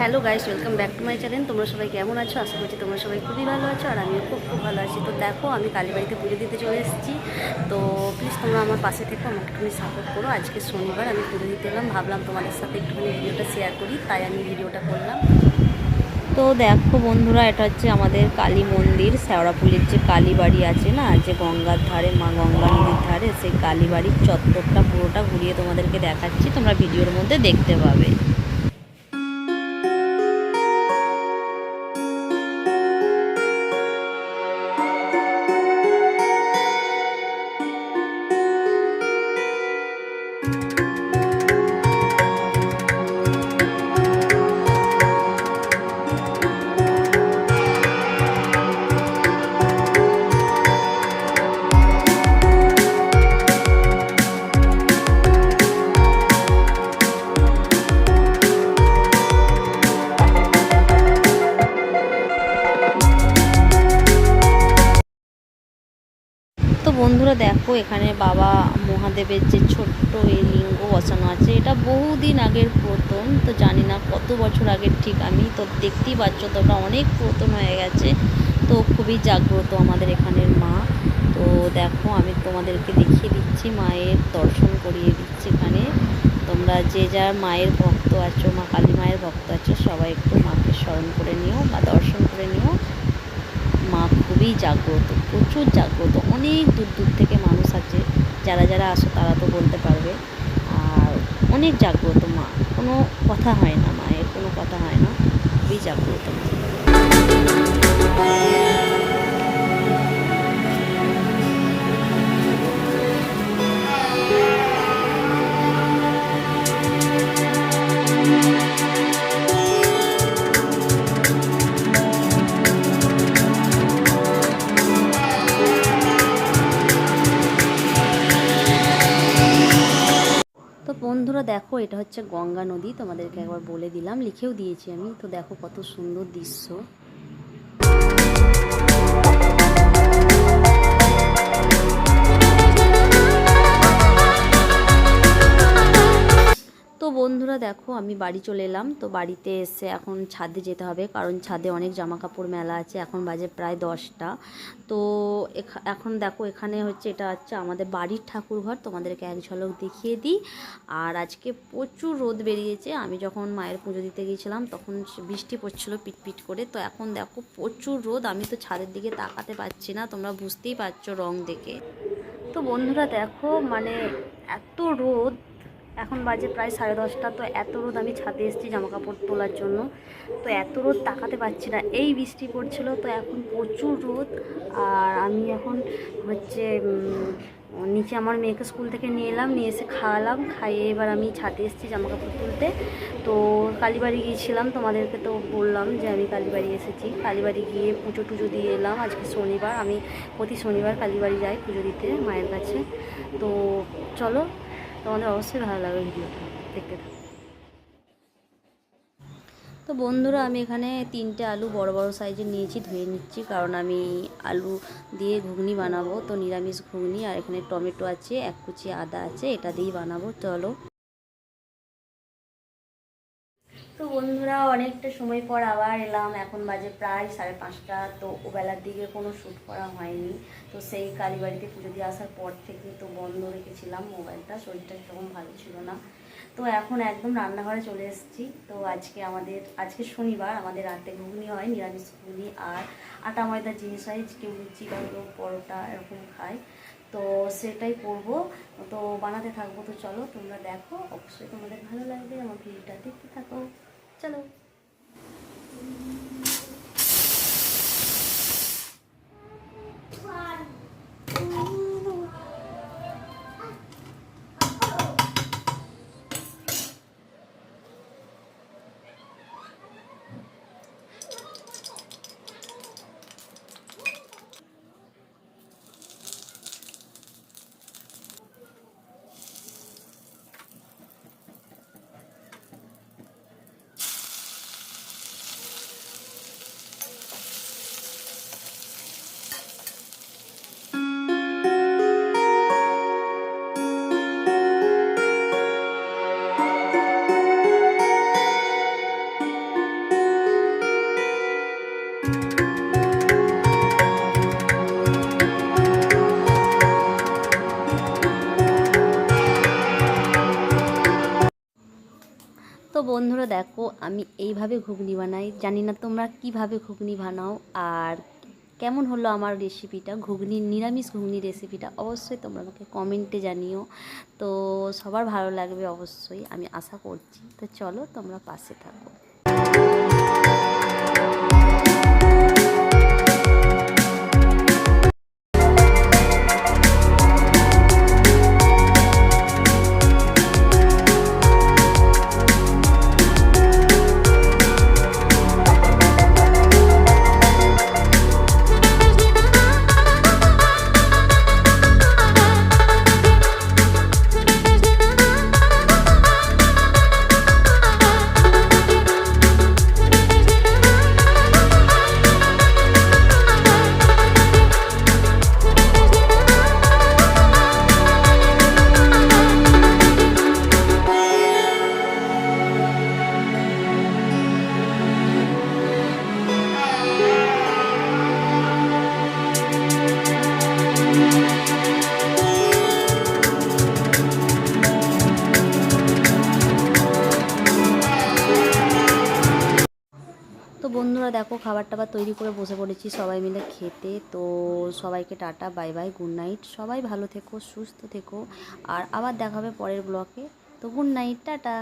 Hello guys welcome back to my channel তোমরা সবাই কেমন আছো? আশা করছি তোমরা সবাই খুবই ভালো আছো, আর আমিও খুব খুব ভালো আছি। তো দেখো, আমি কালীবাড়িতে পুজো দিতে চলে এসেছি। তো প্লিজ তোমরা আমার পাশে থেকে, আমাকে একটুখানি সাপোর্ট করো। আজকে শনিবার, আমি পুজো দিতে এলাম। ভাবলাম তোমাদের সাথে একটুখানি ভিডিওটা শেয়ার করি, তাই আমি ভিডিওটা করলাম। তো দেখো বন্ধুরা, এটা হচ্ছে আমাদের কালী মন্দির। শেওড়াপুলির যে কালীবাড়ি আছে না, যে গঙ্গার ধারে, মা গঙ্গা নদীর ধারে, সেই কালীবাড়ির চত্বরটা পুরোটা ঘুরিয়ে তোমাদেরকে দেখাচ্ছি। তোমরা ভিডিওর মধ্যে দেখতে পাবে। বন্ধুরা দেখো, এখানে বাবা মহাদেবের যে ছোট্ট এই লিঙ্গ বসানো আছে, এটা বহুদিন আগের প্রথম তো জানি না কত বছর আগের, ঠিক আমি তো দেখতেই পাচ্ছ তো ওটা অনেক পুরাতন হয়ে গেছে। তো খুবই জাগ্রত আমাদের এখানের মা। তো দেখো, আমি তোমাদেরকে দেখিয়ে দিচ্ছি, মায়ের দর্শন করিয়ে দিচ্ছি এখানে। তোমরা যে যার মায়ের ভক্ত আছো, মা কালী মায়ের ভক্ত আছো, সবাই একটু মাকে স্মরণ করে নিও বা দর্শন করে নিও। মা খুবই জাগ্রত, প্রচুর জাগ্রত। অনেক দূর দূর থেকে মানুষ আছে, যারা যারা আসো তারা তো বলতে পারবে। আর অনেক জাগ্রত মা, কোনো কথা হয় না মায়ের, কোনো কথা হয় না। খুবই জাগ্রত মা। বন্ধুরা, দেখো, এটা হচ্ছে গঙ্গা নদী। তোমাদেরকে একবার বলে দিলাম, লিখেও দিয়েছি আমি। তো দেখো কত সুন্দর দৃশ্য। দেখো, আমি বাড়ি চলে এলাম। তো বাড়িতে এসে এখন ছাদে যেতে হবে, কারণ ছাদে অনেক জামা কাপড় মেলা আছে। এখন বাজে প্রায় দশটা। তো এখা- এখন দেখো, এখানে হচ্ছে এটা হচ্ছে আমাদের বাড়ির ঠাকুর ঘর তোমাদেরকে এক ঝলক দেখিয়ে দিই। আর আজকে প্রচুর রোদ বেরিয়েছে। আমি যখন মায়ের পুজো দিতে গিয়েছিলাম, তখন বৃষ্টি পড়ছিল পিটপিট করে। তো এখন দেখো, প্রচুর রোদ। আমি তো ছাদের দিকে তাকাতে পারছি না। তোমরা বুঝতেই পারছ রং দেখে। তো বন্ধুরা দেখো মানে এত রোদ। এখন বাজে প্রায় সাড়ে দশটা, তো এত রোদ আমি ছাদে এসেছি জামা কাপড় তোলার জন্য। তো এত রোদ তাকাতে পারছি না। এই বৃষ্টি পড়ছিল, তো এখন প্রচুর রোদ। আর আমি এখন হচ্ছে নিচে আমার মেয়েকে স্কুল থেকে নিয়ে এলাম, নিয়ে এসে খাওয়ালাম। খাইয়ে এবার আমি ছাদে এসেছি জামা কাপড় তুলতে। তো কালীবাড়ি গিয়েছিলাম, তোমাদেরকে তো বললাম যে আমি কালীবাড়ি এসেছি। কালীবাড়ি গিয়ে পুজো টুজো দিয়ে এলাম। আজকে শনিবার, আমি প্রতি শনিবার কালীবাড়ি যাই পুজো দিতে মায়ের কাছে। তো চলো তোমাদের অবশ্যই ভালো লাগবে ভিডিওটা দেখতে তো বন্ধুরা, আমি এখানে তিনটে আলু বড় বড় সাইজের নিয়েছি, ধুয়ে নিচ্ছি। কারণ আমি আলু দিয়ে ঘুগনি বানাবো, তো নিরামিষ ঘুগনি, আর এখানে টমেটো আছে, এক কুচি আদা আছে, এটা দিয়েই বানাবো। চলো। তো বন্ধুরা অনেকটা সময় পর আবার এলাম। এখন বাজে প্রায় সাড়ে পাঁচটা। তো ওবেলার দিকে কোনো শ্যুট করা হয়নি। তো সেই কালীবাড়িতে পুজো দিয়ে আসার পর থেকে তো বন্ধ রেখেছিলাম মোবাইলটা। শরীরটা সেরকম ভালো ছিল না। তো এখন একদম রান্নাঘরে চলে এসেছি। তো আজকে আমাদের, আজকে শনিবার, আমাদের রাতে ঘুগনি হয়, নিরামিষ ঘুগনি আর আটা ময়দার জিনিস হয়। কেউ লুচি কেউ পরোটা এরকম খায় তো সেটাই করব। তো বানাতে থাকব। তো চলো তোমরা দেখো। অবশ্যই তোমাদের ভালো লাগবে। আমার ভিডিওটা দেখতে থাকো। চলো বন্ধুরা দেখো, আমি এইভাবে ঘুগনি বানাই। জানি না তোমরা কীভাবে ঘুগনি বানাও আর কেমন হলো আমার রেসিপিটা ঘুগনি, নিরামিষ ঘুগনি রেসিপিটা অবশ্যই তোমরা আমাকে কমেন্টে জানিও। তো সবার ভালো লাগবে অবশ্যই, আমি আশা করছি। তো চলো তোমরা পাশে থাকো। তো বন্ধুরা দেখো খাবার টাবার তৈরি করে বসে পড়েছি সবাই মিলে খেতে। তো সবাইকে tata, bye bye, good night. সবাই ভালো থেকো, সুস্থ থেকো। আর আবার দেখাবে পরের ব্লকে তো গুড নাইট, টাটা।